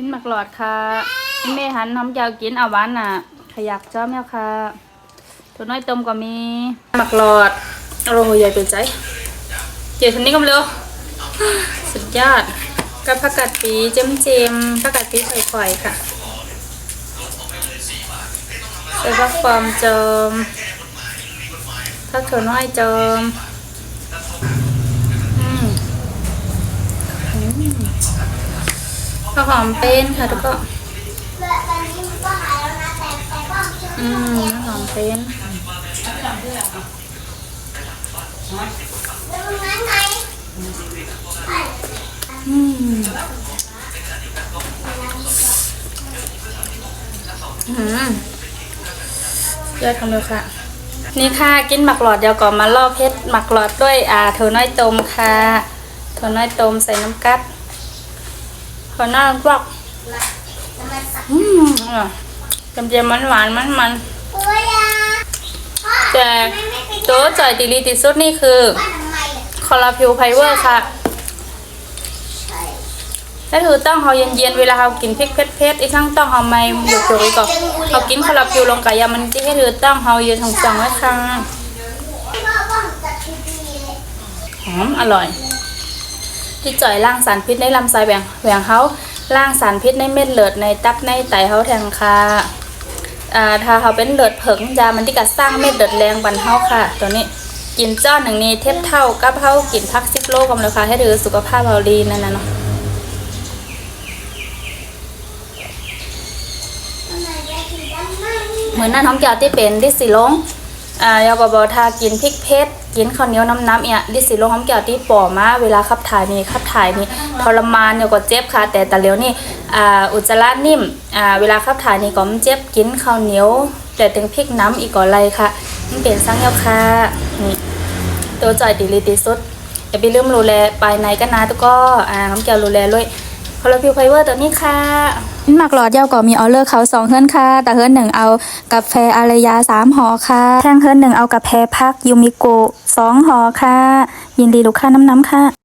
กินหมักหลอดค่ะแม่หันน้ำยาวกินเอาหวานน่ะ ขยักจ้อมแล้วค่ะ ตัวน้อยต้มก็มีหมักหลอดโอ้โหใหญ่เป็นใจเดี๋ยวทีนี้ก็เร็วสุดยอดกับผักกาดปีเจมเจมผักกาดปีไข่ๆค่ะใส่ผักฟอมจิมผักถั่วน้อยจิมอืม ข้าวหอมเป็นค่ะทุกคนเลือดตอนนี้มันก็หายแล้วนะแต่แต่ก็ยังอืมข้าวหอมเป็นอืมอืมยอดคำเดียค่ะ นี่ค่ะกินหมักหลอดเดียวก่อนมาล่อเพชรหมักหลอดด้วยอ่าถั่วน้อยต้มค่ะถั่วน้อยต้มใส่น้ำกัด ถั่วน้อยกรอกทำไมสักอืมอร่อยเจียมๆมันหวานมันมันตัวยาพ่อๆแต่ตัวจ่อยตีรีติดสุดนี่คือว่าทำไมอะคอลลาพิวไพเวอร์ค่ะใช่ถ้าถือต้องเขาเย็นๆเวลาเขากินพริกเผ็ดๆอีกครั้งต้องเขาไม่หยุดเลยก่อนเขากินคาราฟิวลงกับยามันจะให้ถือต้องเขาเย็นของจังไว้ค่ะพ่อว่าผมจะทีวีเลยหอมอร่อย ที่จ่อยล่างสารพิษในลำไส้แหวงแหวงเขาล่างสารพิษในเม็ดเลือดในตับในไตเขาแทงค่ะอ่าถ้าเขาเป็นเลือดเผิงยามันที่กัดสร้างเม็ดเลือดแรงบันเทาค่ะ ตัวนี้กินจ้อนหนึ่งนี้เทียบเท่ากับเท่ากินพักซิปโลกำเลยค่ะให้ถือสุขภาพเราดีนั่นนะเนาะเหมือนนั่นท้องแก้วที่เป็นดิสิลงอ่ายากบอทากินพริกเผ็ดกินข้าวเหนียวน้ำน้ำเนี่ยดิสิลงท้องแก้วที่ป่อมาเวลาขับถ่ายนี่ขับถ่ายนี่ทรมานเนี่ยก็เจ็บค่ะ แต่แต่เลียวนี่อ่าอุจจาระนิ่มอ่าเวลาขับถ่ายนี่ก็มันเจ็บกินข้าวเหนียว แต่ถึงพริกน้ำอีกก่อะไรค่ะมันเป็นสังเยาค่ะนี่ตัวจ่อยติลิติสุดอย่าไปลืมรูแลภายในกันนะทุกก็อ่าท้องแก้วรูแลด้วย คอลลาพิวไฟเวอร์ตัวนี้ค่ะหมักหลอดยาวก็มีออเลอร์เขาสองเฮิร์นค่ะ แต่เฮิร์นหนึ่งเอากาแฟอารยาสามห่อค่ะ แท่งเฮิร์นหนึ่งเอากาแฟพักยูมิโกสองห่อค่ะ ยินดีลูกค้าน้ำน้ำค่ะ